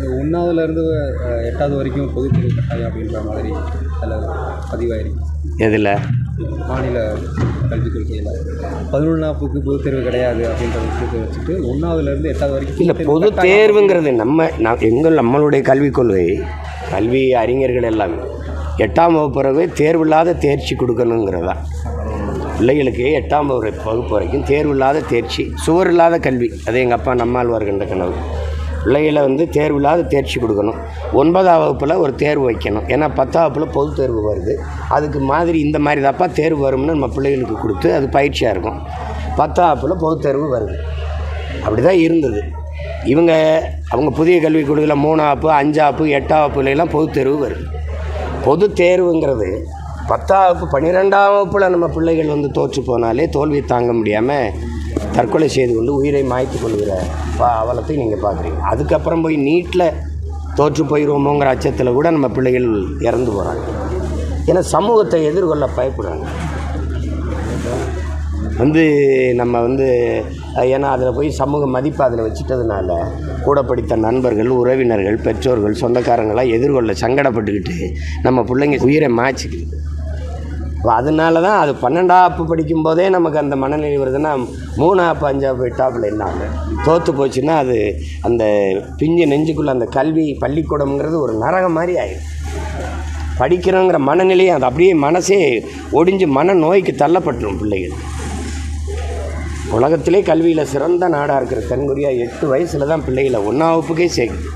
ஒன்றாவதுலேருந்து எட்டாவது வரைக்கும் பொதுத்தேர்வு கட்டாயம் அப்படின்ற மாதிரி அதில் பதிவாயிருக்கு. எதில்? மாநில கல்விக் கொள்கையில். பதினொன்று நாற்பதுக்கு பொதுத்தேர்வு கிடையாது அப்படின்ற விஷயத்தை வச்சுட்டு ஒன்றாவதுலேருந்து எட்டாவது வரைக்கும் இல்லை பொது தேர்வுங்கிறது நம்ம நான் எங்கள் நம்மளுடைய கல்விக் கொள்கை கல்வி அறிஞர்கள் எல்லாமே எட்டாம் வகுப்பு பிறகு தேர்வில்லாத தேர்ச்சி கொடுக்கணுங்கிறதா? பிள்ளைகளுக்கு எட்டாம் வகுப்பு வகுப்பு வரைக்கும் தேர்வில்லாத தேர்ச்சி சுவர் இல்லாத கல்வி. அது எங்கள் அப்பா நம்மாழ்வார் கண்ட கனவு. பிள்ளைகளை வந்து தேர்வில்லாத தேர்ச்சி கொடுக்கணும். ஒன்பதாம் வகுப்பில் ஒரு தேர்வு வைக்கணும். ஏன்னா பத்தாம் வகுப்பில் பொது தேர்வு வருது. அதுக்கு மாதிரி இந்த மாதிரி தப்பா தேர்வு வரும்னு நம்ம பிள்ளைகளுக்கு கொடுத்து அது பயிற்சியாக இருக்கும். பத்தாம் வகுப்பில் பொது தேர்வு வருது. அப்படி தான் இருந்தது. இவங்க அவங்க புதிய கல்விக் கொள்கையில் மூணாப்பு அஞ்சாப்பு எட்டாம் வகுப்புலாம் பொது தேர்வு வருது. பொது தேர்வுங்கிறது பத்தாம் வகுப்பு பன்னிரெண்டாம் வகுப்பில் நம்ம பிள்ளைகள் வந்து தோற்று போனாலே தோல்வியை தாங்க முடியாமல் தற்கொலை செய்து கொண்டு உயிரை மாய்த்து கொள்கிற பா அவலத்தை நீங்கள் பார்க்குறீங்க. அதுக்கப்புறம் போய் நீட்டில் தோற்று போயிடுவோமோங்கிற அச்சத்தில் கூட நம்ம பிள்ளைகள் இறந்து போகிறாங்க ஏன்னா சமூகத்தை எதிர்கொள்ள பயப்படுறாங்க. வந்து நம்ம வந்து ஏன்னா அதில் போய் சமூக மதிப்பு அதில் வச்சுட்டதுனால கூட படித்த நண்பர்கள் உறவினர்கள் பெற்றோர்கள் சொந்தக்காரங்களாம் எதிர்கொள்ள சங்கடப்பட்டுக்கிட்டு நம்ம பிள்ளைங்க உயிரை மாய்ச்சிக்குது அதனால தான் அது பன்னெண்டாப்பு படிக்கும்போதே நமக்கு அந்த மனநிலை வருதுன்னா மூணாப்பு அஞ்சாப்பு எட்டாப்பில் என்ன தோற்று போச்சுன்னா அது அந்த பிஞ்சு நெஞ்சுக்குள்ளே அந்த கல்வி பள்ளிக்கூடம்ங்கிறது ஒரு நரகம் மாதிரி ஆயிடும் படிக்கிறோங்கிற மனநிலையை அது அப்படியே மனசே ஒடிஞ்சு மன நோய்க்கு தள்ளப்பட்டுரும் பிள்ளைகள். உலகத்திலே கல்வியில் சிறந்த நாடாக இருக்கிற தென்கொரியா எட்டு வயசில் தான் பிள்ளைகளை ஒன்றா வகுப்புக்கே சேர்க்குது.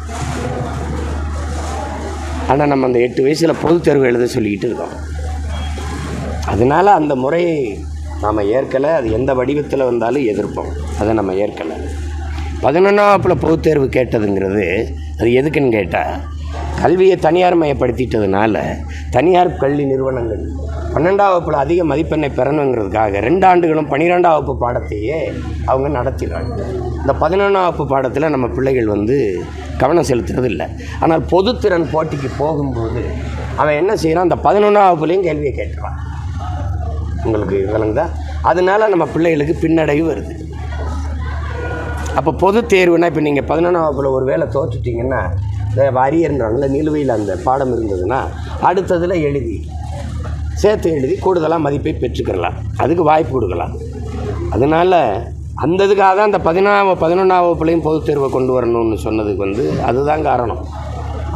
ஆனால் நம்ம அந்த எட்டு வயசில் பொதுத் தேர்வு எழுத சொல்லிக்கிட்டு இருக்கோம். அதனால் அந்த முறையை நாம் ஏற்கலை. அது எந்த வடிவத்தில் வந்தாலும் எதிர்ப்போம். அதை நம்ம ஏற்கலை. பதினொன்றாம் பொதுத்தேர்வு பொதுத் தேர்வு கேட்டதுங்கிறது அது எதுக்குன்னு கேட்டால் கல்வியை தனியார் மயப்படுத்திட்டதுனால தனியார் கல்வி நிறுவனங்கள் பன்னெண்டாம் வகுப்பில் அதிக மதிப்பெண்ணை பெறணுங்கிறதுக்காக ரெண்டு ஆண்டுகளும் பன்னிரெண்டாம் வகுப்பு பாடத்தையே அவங்க நடத்தினாங்க இந்த பதினொன்றாம் வகுப்பு பாடத்தில் நம்ம பிள்ளைகள் வந்து கவனம் செலுத்துறது இல்லை ஆனால் பொதுத்திறன் போட்டிக்கு போகும்போது அவன் என்ன செய்கிறான் அந்த பதினொன்றாம் வகுப்புலேயும் கேள்வியை கேட்டுறான். உங்களுக்கு விளங்குதா? அதனால நம்ம பிள்ளைகளுக்கு பின்னடைவு வருது. அப்போ பொது தேர்வுனா இப்போ நீங்கள் பதினொன்றாம் வகுப்பில் ஒரு வேலை தோற்றுட்டீங்கன்னா அரியர்ன்றாங்கள நிலுவையில் அந்த பாடம் இருந்ததுன்னா அடுத்ததில் எழுதி சேர்த்து எழுதி கூடுதலாக மதிப்பை பெற்றுக்கிறலாம். அதுக்கு வாய்ப்பு கொடுக்கலாம். அதனால் அந்த இதுக்காக தான் அந்த பதினாம் பதினொன்றாம் வகுப்புலையும் பொதுத் தேர்வை கொண்டு வரணும்னு சொன்னதுக்கு வந்து அதுதான் காரணம்.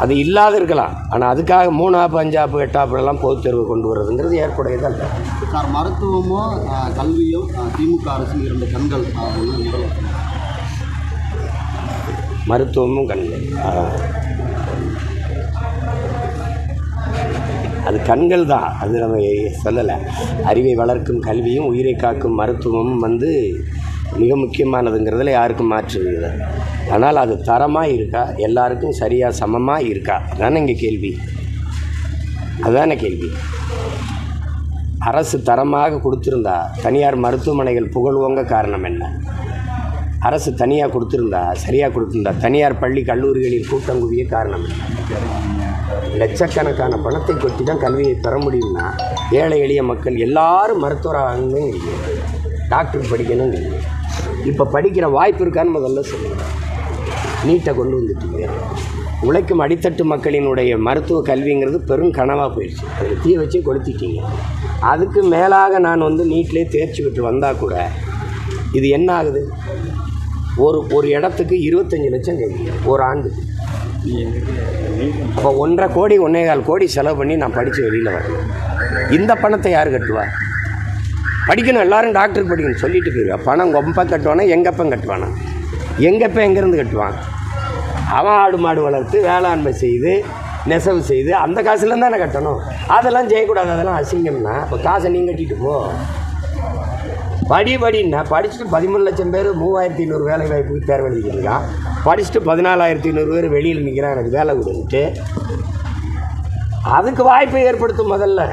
அது இல்லாத இருக்கலாம் ஆனால் அதுக்காக மூணாப்பு அஞ்சாப்பு எட்டாப்புலாம் பொதுத் தேர்வு கொண்டு வர்றதுங்கிறது ஏற்புடையதல்ல சார் கல்வியும் ஆஹ், திமுக அரசின் இரண்டு கண்கள் மருத்துவமும் கண்கள். அது கண்கள் தான். அது நம்ம சொல்லலை. அறிவை வளர்க்கும் கல்வியும் உயிரை காக்கும் மருத்துவமும் வந்து மிக முக்கியமானதுங்கிறதுல யாருக்கும் மாற்று இல்லை. ஆனால் அது தரமாக இருக்கா? எல்லாருக்கும் சரியாக சமமாக இருக்கா? அதானே இங்கே கேள்வி. அதுதானே கேள்வி. அரசு தரமாக கொடுத்துருந்தா தனியார் மருத்துவமனைகள் புகழ்வோங்க காரணம் என்ன? அரசு தனியாக கொடுத்துருந்தா சரியாக கொடுத்துருந்தா தனியார் பள்ளி கல்லூரிகளில் கூட்டம் குவிய காரணம் லட்சக்கணக்கான பணத்தை கொட்டி தான் கல்வியை பெற முடியும்னா ஏழை எளிய மக்கள் எல்லாரும் மருத்துவராகணும் டாக்டர் படிக்கணும் இப்போ படிக்கிற வாய்ப்பு இருக்கான்னு முதல்ல சொல்லுங்கள் நீட்டை கொண்டு வந்துட்டீங்க. உழைக்கும் அடித்தட்டு மக்களினுடைய மருத்துவ கல்விங்கிறது பெரும் கனவாக போயிடுச்சு. அதில் தீ வச்சு கொளுத்திட்டீங்க. அதுக்கு மேலாக நான் வந்து நீட்லேயே தேர்ச்சி பெற்று வந்தால் கூட இது என்ன ஆகுது? ஒரு ஒரு இடத்துக்கு இருபத்தஞ்சி லட்சம் கேட்குறீங்க ஒரு ஆண்டுக்கு. அப்போ ஒன்றரை கோடி ஒன்றே கால் கோடி செலவு பண்ணி நான் படித்து வெளியில் வரேன். இந்த பணத்தை யார் கட்டுவா? படிக்கணும் எல்லாரும் டாக்டர் படிக்கணும். சொல்லிட்டு போயிருவா. பணம் கொம்ப கட்டுவானா? எங்கப்பன் கட்டுவானா? எங்கப்ப எங்கேருந்து கட்டுவான்? அவன் ஆடு மாடு வளர்த்து வேளாண்மை செய்து நெசவு செய்து அந்த காசுலேருந்து தானே கட்டணும். அதெல்லாம் செய்யக்கூடாது. அதெல்லாம் அசிங்கம்னா. இப்போ காசை நீங்கள் கட்டிட்டு போ. படி படின்னா படிச்சுட்டு பதிமூணு லட்சம் பேர் மூவாயிரத்தி ஐநூறு வேலை வாய்ப்புக்கு தேர்வு எழுதிக்கிறான் படிச்சுட்டு பதினாலாயிரத்தி ஐநூறு பேர் வெளியில் நிற்கிறான் எனக்கு வேலை கொடுத்துட்டு அதுக்கு வாய்ப்பை ஏற்படுத்தும் முதல்ல.